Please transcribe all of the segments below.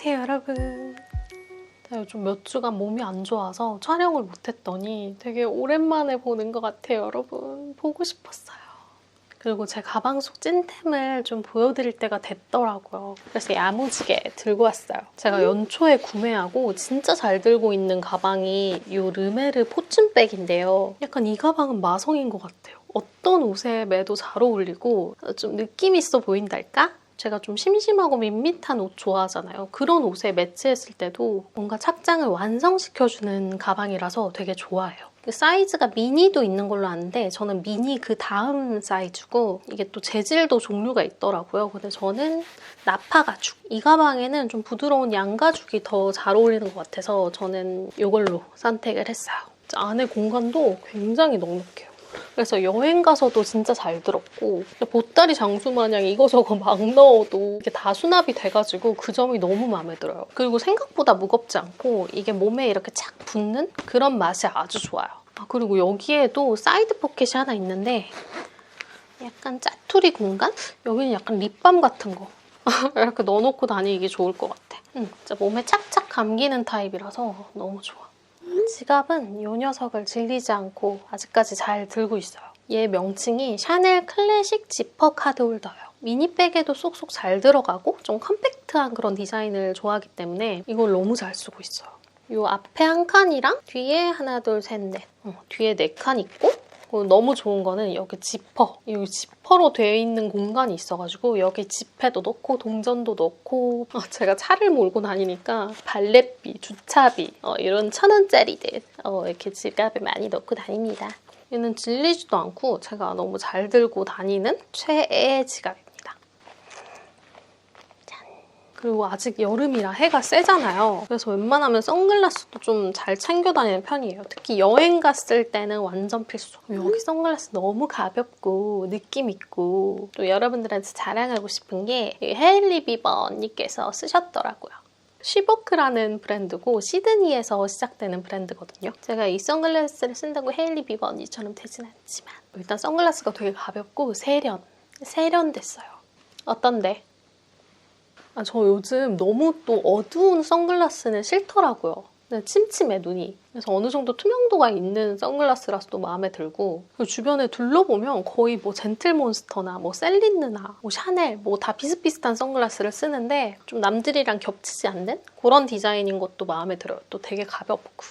안녕하세요 여러분. 제가 요즘 몇 주간 몸이 안 좋아서 촬영을 못했더니 되게 오랜만에 보는 것 같아요 여러분. 보고 싶었어요. 그리고 제 가방 속 찐템을 좀 보여드릴 때가 됐더라고요. 그래서 야무지게 들고 왔어요. 제가 연초에 구매하고 진짜 잘 들고 있는 가방이 이 르메르 포춘백인데요. 약간 이 가방은 마성인 것 같아요. 어떤 옷에 매도 잘 어울리고 좀 느낌 있어 보인달까? 제가 좀 심심하고 밋밋한 옷 좋아하잖아요. 그런 옷에 매치했을 때도 뭔가 착장을 완성시켜주는 가방이라서 되게 좋아해요. 그 사이즈가 미니도 있는 걸로 아는데 저는 미니 그 다음 사이즈고 이게 또 재질도 종류가 있더라고요. 근데 저는 나파 가죽. 이 가방에는 좀 부드러운 양가죽이 더 잘 어울리는 것 같아서 저는 이걸로 선택을 했어요. 안에 공간도 굉장히 넉넉해요. 그래서 여행 가서도 진짜 잘 들었고 보따리 장수 마냥 이거저거 막 넣어도 이게 다 수납이 돼가지고 그 점이 너무 마음에 들어요. 그리고 생각보다 무겁지 않고 이게 몸에 이렇게 착 붙는 그런 맛이 아주 좋아요. 아, 그리고 여기에도 사이드 포켓이 하나 있는데 약간 짜투리 공간? 여기는 약간 립밤 같은 거 이렇게 넣어놓고 다니기 좋을 것 같아. 응, 진짜 몸에 착착 감기는 타입이라서 너무 좋아. 지갑은 이 녀석을 질리지 않고 아직까지 잘 들고 있어요. 얘 명칭이 샤넬 클래식 지퍼 카드 홀더예요. 미니백에도 쏙쏙 잘 들어가고 좀 컴팩트한 그런 디자인을 좋아하기 때문에 이걸 너무 잘 쓰고 있어요. 이 앞에 한 칸이랑 뒤에 하나, 둘, 셋, 넷. 어, 뒤에 네 칸 있고 너무 좋은 거는 여기 지퍼. 여기 지퍼로 되어 있는 공간이 있어가지고 여기 지폐도 넣고 동전도 넣고 어, 제가 차를 몰고 다니니까 발렛비, 주차비 어, 이런 천 원짜리들 어, 이렇게 지갑에 많이 넣고 다닙니다. 얘는 질리지도 않고 제가 너무 잘 들고 다니는 최애 지갑입니다. 그리고 아직 여름이라 해가 세잖아요. 그래서 웬만하면 선글라스도 좀 잘 챙겨 다니는 편이에요. 특히 여행 갔을 때는 완전 필수. 여기 선글라스 너무 가볍고 느낌 있고 또 여러분들한테 자랑하고 싶은 게 헤일리 비버 언니께서 쓰셨더라고요. 쉬버크라는 브랜드고 시드니에서 시작되는 브랜드거든요. 제가 이 선글라스를 쓴다고 헤일리 비버 언니처럼 되진 않지만 일단 선글라스가 되게 가볍고 세련, 세련됐어요. 어떤데? 아, 저 요즘 너무 또 어두운 선글라스는 싫더라고요. 네, 침침해 눈이. 그래서 어느 정도 투명도가 있는 선글라스라서 또 마음에 들고 주변에 둘러보면 거의 뭐 젠틀몬스터나 뭐 셀린느나 뭐 샤넬 뭐 다 비슷비슷한 선글라스를 쓰는데 좀 남들이랑 겹치지 않는 그런 디자인인 것도 마음에 들어요. 또 되게 가볍고.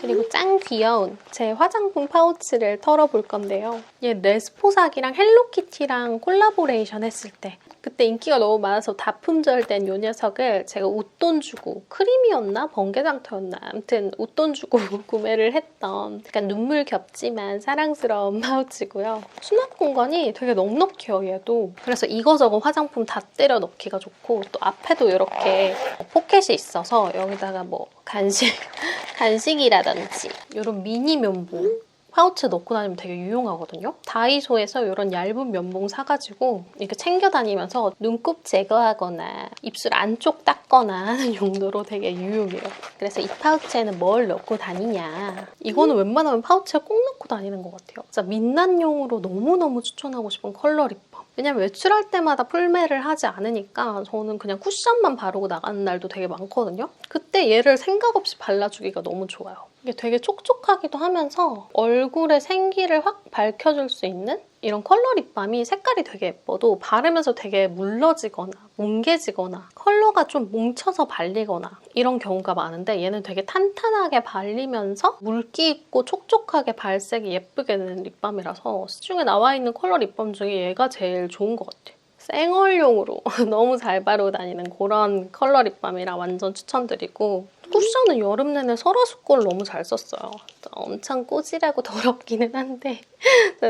그리고 짱 귀여운 제 화장품 파우치를 털어볼 건데요. 얘 레스포삭이랑 헬로키티랑 콜라보레이션 했을 때 그때 인기가 너무 많아서 다 품절된 이 녀석을 제가 웃돈 주고 크림이었나 번개장터였나 아무튼 웃돈 주고 구매를 했던 약간 눈물 겹지만 사랑스러운 파우치고요. 수납 공간이 되게 넉넉해요 얘도. 그래서 이거저거 화장품 다 때려 넣기가 좋고 또 앞에도 이렇게 포켓이 있어서 여기다가 뭐 간식 간식이라든지 이런 미니 면봉 파우치 넣고 다니면 되게 유용하거든요. 다이소에서 이런 얇은 면봉 사가지고 이렇게 챙겨 다니면서 눈곱 제거하거나 입술 안쪽 닦거나 하는 용도로 되게 유용해요. 그래서 이 파우치에는 뭘 넣고 다니냐. 이거는 웬만하면 파우치에 꼭 넣고 다니는 것 같아요. 진짜 민낯용으로 너무너무 추천하고 싶은 컬러 립밤. 왜냐면 외출할 때마다 풀매를 하지 않으니까 저는 그냥 쿠션만 바르고 나가는 날도 되게 많거든요. 그때 얘를 생각 없이 발라주기가 너무 좋아요. 이게 되게 촉촉하기도 하면서 얼굴의 생기를 확 밝혀줄 수 있는 이런 컬러 립밤이 색깔이 되게 예뻐도 바르면서 되게 물러지거나 뭉개지거나 컬러가 좀 뭉쳐서 발리거나 이런 경우가 많은데 얘는 되게 탄탄하게 발리면서 물기 있고 촉촉하게 발색이 예쁘게 되는 립밤이라서 시중에 나와 있는 컬러 립밤 중에 얘가 제일 좋은 것 같아요. 생얼용으로 너무 잘 바르고 다니는 그런 컬러 립밤이라 완전 추천드리고 쿠션은 여름 내내 설화수 걸 너무 잘 썼어요. 엄청 꼬지라고 더럽기는 한데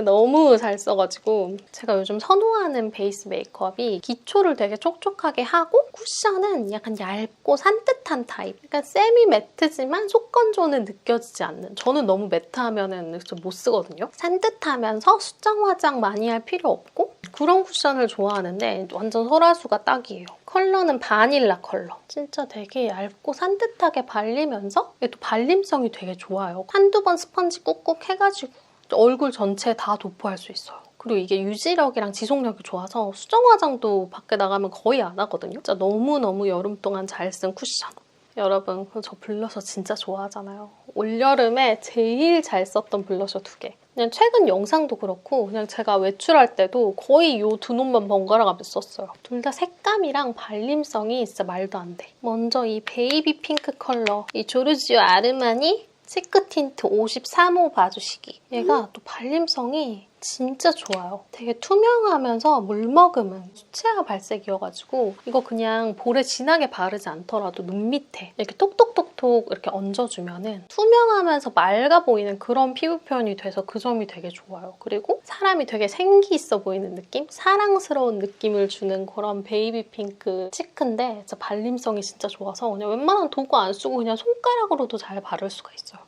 너무 잘 써가지고 제가 요즘 선호하는 베이스 메이크업이 기초를 되게 촉촉하게 하고 쿠션은 약간 얇고 산뜻한 타입 약간 세미 매트지만 속건조는 느껴지지 않는 저는 너무 매트하면 못 쓰거든요. 산뜻하면서 수정 화장 많이 할 필요 없고 그런 쿠션을 좋아하는 데 완전 설화수가 딱이에요. 컬러는 바닐라 컬러. 진짜 되게 얇고 산뜻하게 발리면서 얘도 발림성이 되게 좋아요. 한두 번 스펀지 꾹꾹 해가지고 얼굴 전체에 다 도포할 수 있어요. 그리고 이게 유지력이랑 지속력이 좋아서 수정 화장도 밖에 나가면 거의 안 하거든요. 진짜 너무너무 여름 동안 잘 쓴 쿠션. 여러분, 그저 블러셔 진짜 좋아하잖아요. 올여름에 제일 잘 썼던 블러셔 두 개. 그냥 최근 영상도 그렇고 그냥 제가 외출할 때도 거의 이두 놈만 번갈아 가면서 썼어요. 둘 다 색감이랑 발림성이 진짜 말도 안 돼. 먼저 이 베이비 핑크 컬러 이 조르지오 아르마니 시크 틴트 53호 봐주시기. 얘가 또 발림성이 진짜 좋아요. 되게 투명하면서 물 먹음은 수채화 발색이어가지고 이거 그냥 볼에 진하게 바르지 않더라도 눈 밑에 이렇게 톡톡톡톡 이렇게 얹어주면은 투명하면서 맑아 보이는 그런 피부 표현이 돼서 그 점이 되게 좋아요. 그리고 사람이 되게 생기 있어 보이는 느낌? 사랑스러운 느낌을 주는 그런 베이비 핑크 치크인데 진짜 발림성이 진짜 좋아서 그냥 웬만한 도구 안 쓰고 그냥 손가락으로도 잘 바를 수가 있어요.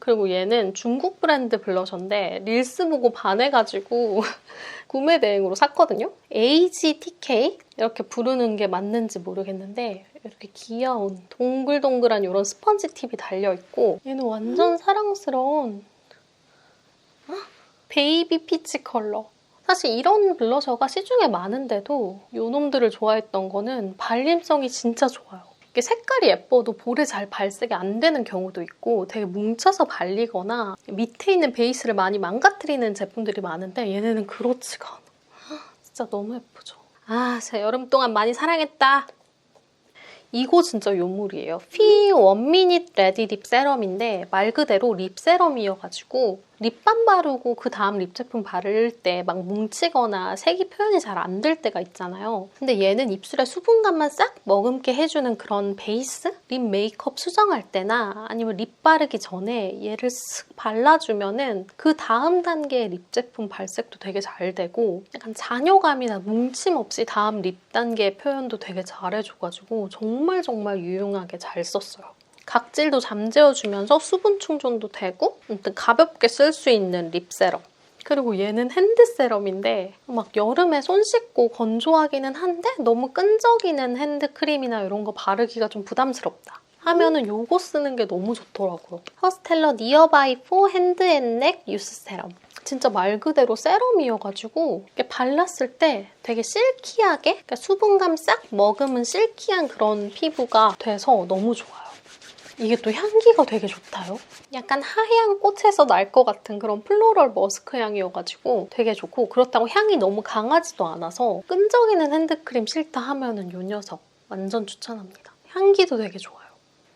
그리고 얘는 중국 브랜드 블러셔인데 릴스 보고 반해가지고 구매 대행으로 샀거든요. AGTK 이렇게 부르는 게 맞는지 모르겠는데 이렇게 귀여운 동글동글한 이런 스펀지 팁이 달려 있고 얘는 완전 사랑스러운 베이비 피치 컬러. 사실 이런 블러셔가 시중에 많은데도 요놈들을 좋아했던 거는 발림성이 진짜 좋아요. 이게 색깔이 예뻐도 볼에 잘 발색이 안 되는 경우도 있고 되게 뭉쳐서 발리거나 밑에 있는 베이스를 많이 망가뜨리는 제품들이 많은데 얘네는 그렇지가 않아. 진짜 너무 예쁘죠. 아, 제가 여름 동안 많이 사랑했다. 이거 진짜 요물이에요. 피 원미닛 레디 립 세럼인데 말 그대로 립 세럼이어가지고 립밤 바르고 그 다음 립 제품 바를 때 막 뭉치거나 색이 표현이 잘 안 될 때가 있잖아요. 근데 얘는 입술에 수분감만 싹 머금게 해주는 그런 베이스? 립 메이크업 수정할 때나 아니면 립 바르기 전에 얘를 쓱 발라주면은 그 다음 단계의 립 제품 발색도 되게 잘 되고 약간 잔여감이나 뭉침 없이 다음 립 단계 표현도 되게 잘해줘가지고 정말 정말 유용하게 잘 썼어요. 각질도 잠재워주면서 수분 충전도 되고 아무튼 가볍게 쓸 수 있는 립 세럼. 그리고 얘는 핸드 세럼인데 막 여름에 손 씻고 건조하기는 한데 너무 끈적이는 핸드크림이나 이런 거 바르기가 좀 부담스럽다. 하면은 요거 쓰는 게 너무 좋더라고요. 허스텔러 니어바이 4 핸드 앤 넥 유스 세럼. 진짜 말 그대로 세럼이어가지고 이렇게 발랐을 때 되게 실키하게 그러니까 수분감 싹 머금은 실키한 그런 피부가 돼서 너무 좋아요. 이게 또 향기가 되게 좋다요. 약간 하얀 꽃에서 날 것 같은 그런 플로럴 머스크 향이어가지고 되게 좋고 그렇다고 향이 너무 강하지도 않아서 끈적이는 핸드크림 싫다 하면은 이 녀석 완전 추천합니다. 향기도 되게 좋아요.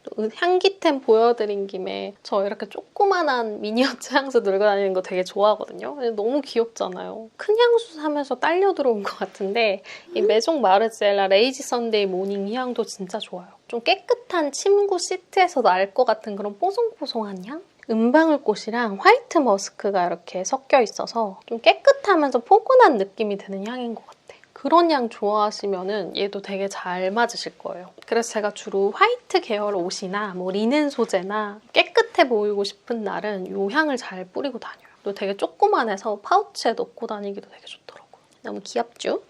또 향기템 보여드린 김에 저 이렇게 조그만한 미니어처 향수 들고 다니는 거 되게 좋아하거든요. 너무 귀엽잖아요. 큰 향수 사면서 딸려 들어온 것 같은데 이 메종 마르젤라 레이지 선데이 모닝 향도 진짜 좋아요. 좀 깨끗한 침구 시트에서 날 것 같은 그런 뽀송뽀송한 향? 은방울꽃이랑 화이트 머스크가 이렇게 섞여 있어서 좀 깨끗하면서 포근한 느낌이 드는 향인 것 같아요. 그런 향 좋아하시면은 얘도 되게 잘 맞으실 거예요. 그래서 제가 주로 화이트 계열 옷이나 뭐 리넨 소재나 깨끗해 보이고 싶은 날은 이 향을 잘 뿌리고 다녀요. 또 되게 조그만해서 파우치에 넣고 다니기도 되게 좋더라고요. 너무 귀엽죠?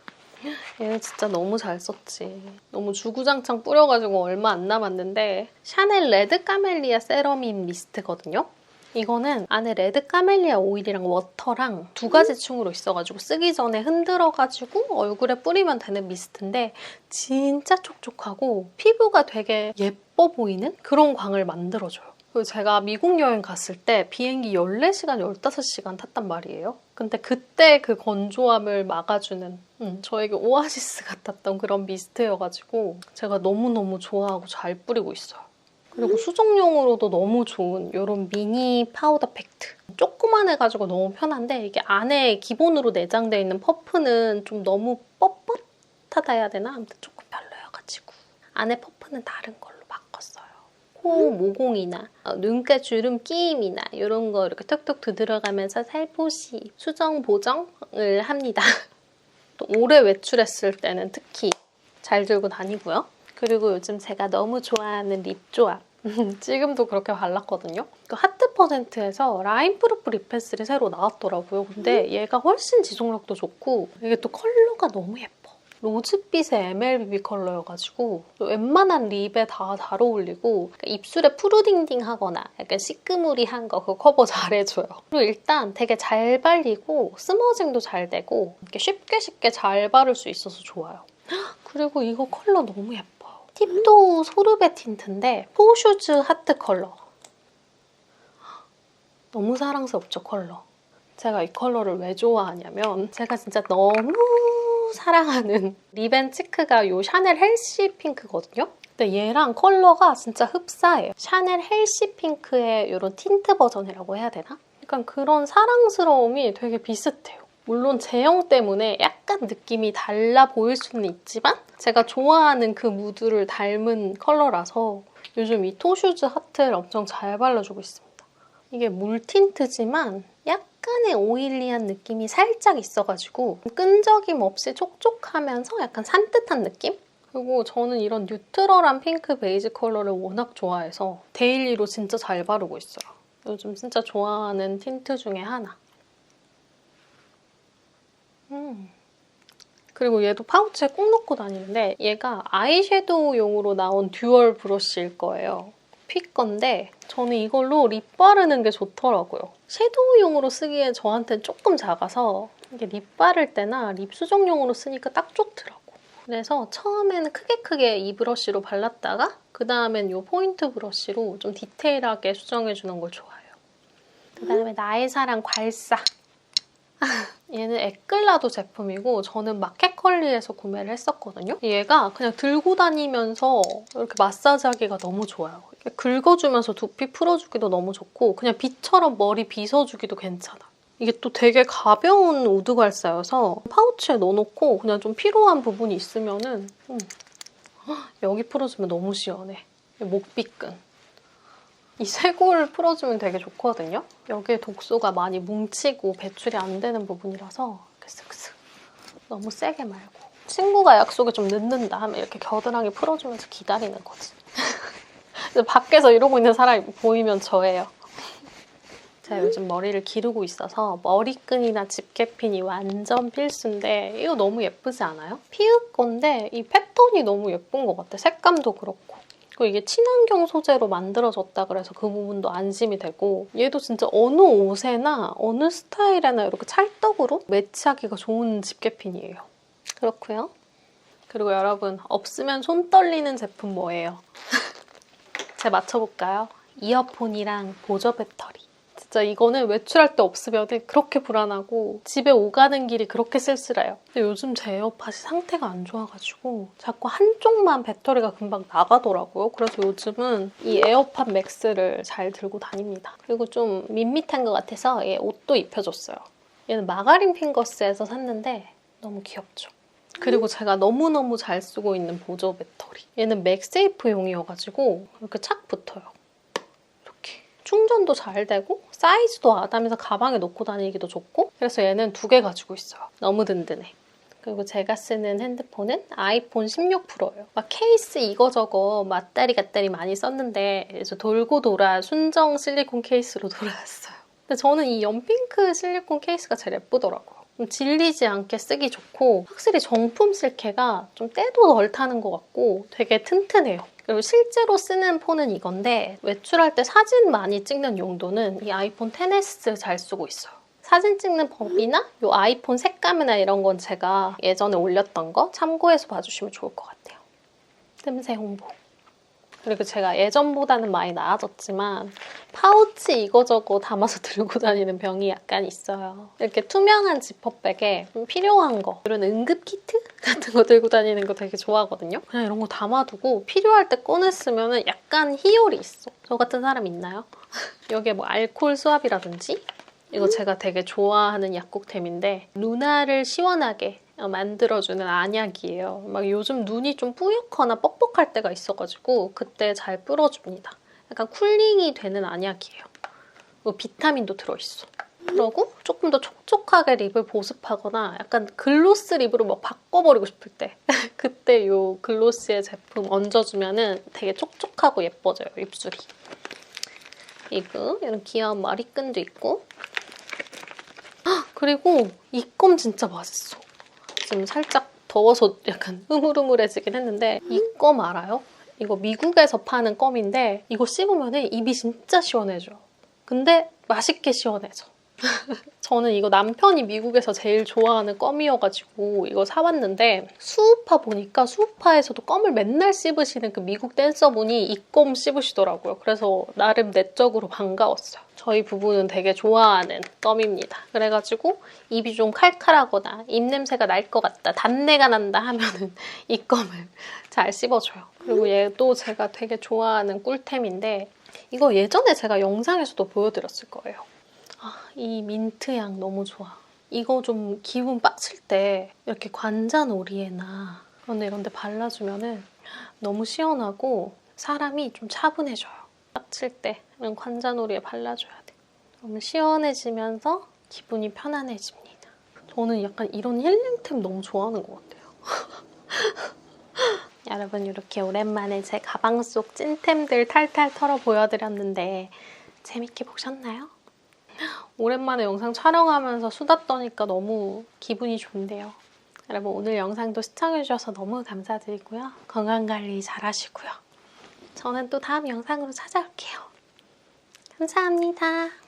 얘는 진짜 너무 잘 썼지. 너무 주구장창 뿌려가지고 얼마 안 남았는데 샤넬 레드 까멜리아 세럼인 미스트거든요. 이거는 안에 레드 까멜리아 오일이랑 워터랑 두 가지 층으로 있어가지고 쓰기 전에 흔들어가지고 얼굴에 뿌리면 되는 미스트인데 진짜 촉촉하고 피부가 되게 예뻐 보이는 그런 광을 만들어줘요. 그리고 제가 미국 여행 갔을 때 비행기 14시간, 15시간 탔단 말이에요. 근데 그때 그 건조함을 막아주는 음, 저에게 오아시스 같았던 그런 미스트여가지고 제가 너무너무 좋아하고 잘 뿌리고 있어요. 그리고 수정용으로도 너무 좋은 이런 미니 파우더 팩트. 조그만 해가지고 너무 편한데 이게 안에 기본으로 내장되어 있는 퍼프는 좀 너무 뻣뻣하다 해야 되나? 아무튼 조금 별로여가지고 안에 퍼프는 다른 걸로 바꿨어요. 코 모공이나 어, 눈가 주름 끼임이나 이런 거 이렇게 톡톡 두드려가면서 살포시 수정 보정을 합니다. 또 오래 외출했을 때는 특히 잘 들고 다니고요. 그리고 요즘 제가 너무 좋아하는 립 조합. 지금도 그렇게 발랐거든요. 그 하트 퍼센트에서 라인 프루프 립 펜슬이 새로 나왔더라고요. 근데 얘가 훨씬 지속력도 좋고 이게 또 컬러가 너무 예뻐. 로즈빛의 MLBB 컬러여가지고 웬만한 립에 다 잘 어울리고 그러니까 입술에 푸르딩딩하거나 약간 시끄무리한 거 그거 커버 잘해줘요. 그리고 일단 되게 잘 발리고 스머징도 잘 되고 이렇게 쉽게 쉽게 잘 바를 수 있어서 좋아요. 그리고 이거 컬러 너무 예뻐요. 팁도 소르베 틴트인데 포슈즈 하트 컬러. 너무 사랑스럽죠 컬러. 제가 이 컬러를 왜 좋아하냐면 제가 진짜 너무 사랑하는 리벤 치크가 이 샤넬 헬시 핑크거든요. 근데 얘랑 컬러가 진짜 흡사해요. 샤넬 헬시 핑크의 이런 틴트 버전이라고 해야 되나? 약간 그런 사랑스러움이 되게 비슷해요. 물론 제형 때문에 약간 느낌이 달라 보일 수는 있지만 제가 좋아하는 그 무드를 닮은 컬러라서 요즘 이 토슈즈 하트를 엄청 잘 발라주고 있습니다. 이게 물 틴트지만 약간의 오일리한 느낌이 살짝 있어가지고 끈적임 없이 촉촉하면서 약간 산뜻한 느낌? 그리고 저는 이런 뉴트럴한 핑크 베이지 컬러를 워낙 좋아해서 데일리로 진짜 잘 바르고 있어요. 요즘 진짜 좋아하는 틴트 중에 하나. 음. 그리고 얘도 파우치에 꼭 넣고 다니는데 얘가 아이섀도우용으로 나온 듀얼 브러쉬일 거예요. 픽 건데 저는 이걸로 립 바르는 게 좋더라고요. 섀도우용으로 쓰기에 저한테는 조금 작아서 이게 립 바를 때나 립 수정용으로 쓰니까 딱 좋더라고. 그래서 처음에는 크게 크게 이 브러쉬로 발랐다가 그 다음엔 이 포인트 브러쉬로 좀 디테일하게 수정해주는 걸 좋아해요. 그 다음에 나의 사랑 괄사. 얘는 에클라도 제품이고 저는 마켓컬리에서 구매를 했었거든요. 얘가 그냥 들고 다니면서 이렇게 마사지하기가 너무 좋아요. 긁어주면서 두피 풀어주기도 너무 좋고 그냥 빗처럼 머리 빗어주기도 괜찮아. 이게 또 되게 가벼운 우드 괄사여서 파우치에 넣어놓고 그냥 좀 필요한 부분이 있으면은 음. 헉, 여기 풀어주면 너무 시원해. 목빗근. 이 쇄골 풀어주면 되게 좋거든요. 여기에 독소가 많이 뭉치고 배출이 안 되는 부분이라서 쓱쓱 너무 세게 말고 친구가 약속에 좀 늦는다 하면 이렇게 겨드랑이 풀어주면서 기다리는 거지. 밖에서 이러고 있는 사람이 보이면 저예요. 제가 요즘 머리를 기르고 있어서 머리끈이나 집게핀이 완전 필수인데 이거 너무 예쁘지 않아요? 피읍 건데 이 패턴이 너무 예쁜 것 같아. 색감도 그렇고. 그리고 이게 친환경 소재로 만들어졌다 그래서 그 부분도 안심이 되고 얘도 진짜 어느 옷에나 어느 스타일에나 이렇게 찰떡으로 매치하기가 좋은 집게핀이에요. 그렇고요. 그리고 여러분 없으면 손 떨리는 제품 뭐예요? 제가 맞춰볼까요? 이어폰이랑 보조 배터리. 진짜 이거는 외출할 때 없으면 그렇게 불안하고 집에 오가는 길이 그렇게 쓸쓸해요. 근데 요즘 제 에어팟이 상태가 안 좋아가지고 자꾸 한쪽만 배터리가 금방 나가더라고요. 그래서 요즘은 이 에어팟 맥스를 잘 들고 다닙니다. 그리고 좀 밋밋한 것 같아서 얘 옷도 입혀줬어요. 얘는 마가린 핑거스에서 샀는데 너무 귀엽죠? 그리고 제가 너무너무 잘 쓰고 있는 보조 배터리. 얘는 맥세이프용이어가지고 이렇게 착 붙어요. 충전도 잘 되고 사이즈도 아담해서 가방에 넣고 다니기도 좋고 그래서 얘는 두 개 가지고 있어요. 너무 든든해. 그리고 제가 쓰는 핸드폰은 아이폰 16 프로예요. 막 케이스 이거저거 맞다리 갔다리 많이 썼는데 그래서 돌고 돌아 순정 실리콘 케이스로 돌아왔어요. 근데 저는 이 연핑크 실리콘 케이스가 제일 예쁘더라고요. 좀 질리지 않게 쓰기 좋고 확실히 정품 실케가 좀 때도 덜 타는 것 같고 되게 튼튼해요. 실제로 쓰는 폰은 이건데 외출할 때 사진 많이 찍는 용도는 이 아이폰 10s 잘 쓰고 있어요. 사진 찍는 법이나 이 아이폰 색감이나 이런 건 제가 예전에 올렸던 거 참고해서 봐주시면 좋을 것 같아요. 뜸새 홍보. 그리고 제가 예전보다는 많이 나아졌지만 파우치 이거저거 담아서 들고 다니는 병이 약간 있어요. 이렇게 투명한 지퍼백에 좀 필요한 거 이런 응급 키트 같은 거 들고 다니는 거 되게 좋아하거든요. 그냥 이런 거 담아두고 필요할 때 꺼내 쓰면 약간 희열이 있어. 저 같은 사람 있나요? 여기에 뭐 알코올 수압이라든지 이거 제가 되게 좋아하는 약국템인데 루나를 시원하게 만들어주는 안약이에요. 막 요즘 눈이 좀 뿌옇거나 뻑뻑할 때가 있어가지고 그때 잘 뿌려줍니다. 약간 쿨링이 되는 안약이에요. 그리고 비타민도 들어있어. 그러고 조금 더 촉촉하게 립을 보습하거나 약간 글로스 립으로 막 바꿔버리고 싶을 때 그때 이 글로스의 제품 얹어주면 되게 촉촉하고 예뻐져요, 입술이. 그리고 이런 귀여운 머리끈도 있고 헉, 그리고 이 껌 진짜 맛있어. 지금 살짝 더워서 약간 흐물흐물해지긴 했는데 이 껌 알아요? 이거 미국에서 파는 껌인데 이거 씹으면 입이 진짜 시원해져. 근데 맛있게 시원해져. 저는 이거 남편이 미국에서 제일 좋아하는 껌이어가지고 이거 사왔는데 수우파 보니까 수우파에서도 껌을 맨날 씹으시는 그 미국 댄서분이 이 껌 씹으시더라고요. 그래서 나름 내적으로 반가웠어요. 저희 부부는 되게 좋아하는 껌입니다. 그래가지고 입이 좀 칼칼하거나 입냄새가 날 것 같다, 단내가 난다 하면은 이 껌을 잘 씹어줘요. 그리고 얘도 제가 되게 좋아하는 꿀템인데 이거 예전에 제가 영상에서도 보여드렸을 거예요. 아, 이 민트 향 너무 좋아. 이거 좀 기분 빡칠 때 이렇게 관자놀이에나 그런데 이런 데 발라주면은 너무 시원하고 사람이 좀 차분해져요. 빡칠 때 이런 관자놀이에 발라줘야 돼. 너무 시원해지면서 기분이 편안해집니다. 저는 약간 이런 힐링템 너무 좋아하는 것 같아요. 여러분 이렇게 오랜만에 제 가방 속 찐템들 탈탈 털어 보여드렸는데 재밌게 보셨나요? 오랜만에 영상 촬영하면서 수다 떠니까 너무 기분이 좋은데요. 여러분 오늘 영상도 시청해주셔서 너무 감사드리고요. 건강관리 잘 하시고요. 저는 또 다음 영상으로 찾아올게요. 감사합니다.